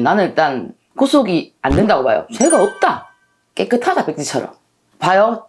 한다는데 나는 일단 구속이 안 된다고 봐요. 죄가 없다. 깨끗하다, 백지처럼. 봐요.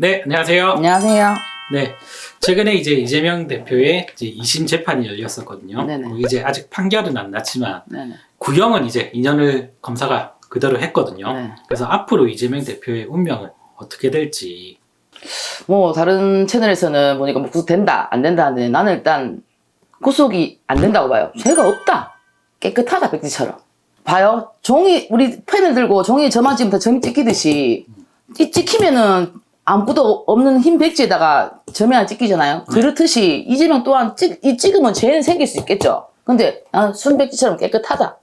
네, 안녕하세요. 안녕하세요. 네, 최근에 이제 이재명 대표의 이제 2심 재판이 열렸었거든요. 네네. 뭐 이제 아직 판결은 안 났지만 네네. 구형은 이제 2년을 검사가 그대로 했거든요. 네. 그래서 앞으로 이재명 대표의 운명은 어떻게 될지. 뭐 다른 채널에서는 보니까 뭐 구속 된다, 안 된다 하는데 나는 일단 구속이 안 된다고 봐요. 죄가 없다. 깨끗하다, 백지처럼. 봐요. 종이, 우리 펜을 들고 종이 저만 지금 다 점이 찍히듯이 이 찍히면은 아무것도 없는 흰 백지에다가 점이 하나 찍히잖아요. 그렇듯이 이재명 또한 찍, 이 찍으면 죄는 생길 수 있겠죠. 근데 나는 순백지처럼 깨끗하다.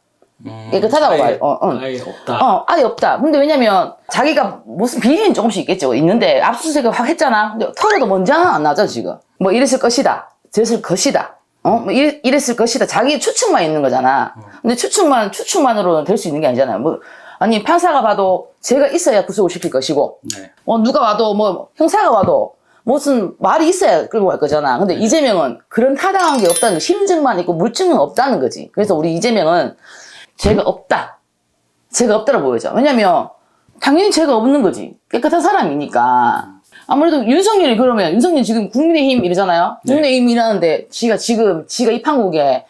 음, 깨끗하다고 아예- 봐요. 어, 어. 아예 없다. 어, 아예 없다. 근데 왜냐면 자기가 무슨 비리는 조금씩 있겠죠. 있는데 압수수색을 확 했잖아. 근데 털어도 먼지 하나 안 나죠, 지금. 뭐 이랬을 것이다. 저랬을 것이다. 어? 뭐 이랬, 이랬을 것이다. 자기 추측만 있는 거잖아. 근데 추측만, 추측만으로는 될 수 있는 게 아니잖아요. 뭐, 아니, 판사가 봐도 죄가 있어야 구속을 시킬 것이고, 네. 어, 누가 와도 뭐, 형사가 와도 무슨 말이 있어야 끌고 갈 거잖아. 근데 이재명은 그런 타당한 게 없다는 거, 심증만 있고 물증은 없다는 거지. 그래서 우리 이재명은 죄가 없다. 죄가 없다고 보여져. 왜냐면 당연히 죄가 없는 거지. 깨끗한 사람이니까. 아무래도 윤석열이 그러면 윤석열 지금 국민의힘 이러잖아요. 네. 국민의힘 이라는데 지가 지금 지가 이 판국에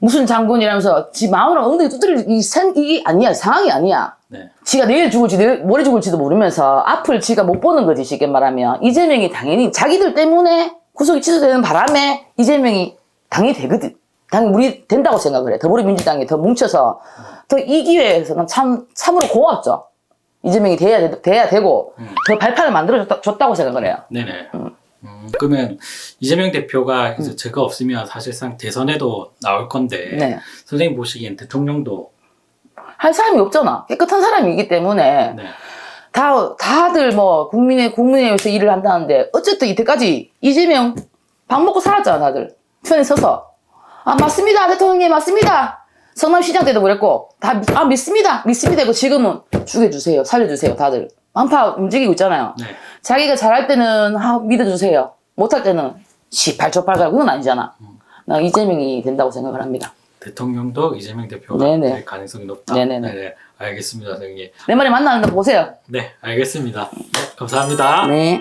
무슨 장군이라면서 지 마음으로 엉덩이 두드릴 이 산, 이게 아니야. 상황이 아니야. 네. 지가 내일 죽을지 내일 모레 죽을지도 모르면서 앞을 지가 못 보는 거지 쉽게 말하면 이재명이 당연히 자기들 때문에 구속이 취소되는 바람에 이재명이 당연히 되거든 당연히 우리 된다고 생각을 해 더불어민주당이 더 뭉쳐서 더 이 기회에서는 참 참으로 고맙죠 이재명이 돼야, 돼- 돼야 되고 더 발판을 만들어 줬다 고 생각을 해요 네네. 음, 그러면 이재명 대표가 이제 제가 없으면 사실상 대선에도 나올 건데 네. 선생님 보시기엔 대통령도 할 사람이 없잖아 깨끗한 사람이기 때문에 네. 다, 다들 뭐, 국민의, 국민의힘에서 일을 한다는데, 어쨌든 이때까지 이재명 밥 먹고 살았잖아, 다들. 편에 서서. 아, 맞습니다, 대통령님, 맞습니다. 성남시장 때도 그랬고, 다, 믿- 아, 믿습니다, 믿습니다. 이거 지금은 죽여주세요, 살려주세요, 다들. 완파 움직이고 있잖아요. 네. 자기가 잘할 때는, 아, 믿어주세요. 못할 때는, 시, 발초팔갈, 그건 아니잖아. 나 이재명이 된다고 생각을 합니다. 대통령도 이재명 대표가 네네. 될 가능성이 높다. 네네네. 네네. 알겠습니다, 선생님. 내 말이 맞나는데 보세요. 네, 알겠습니다. 네, 감사합니다. 네.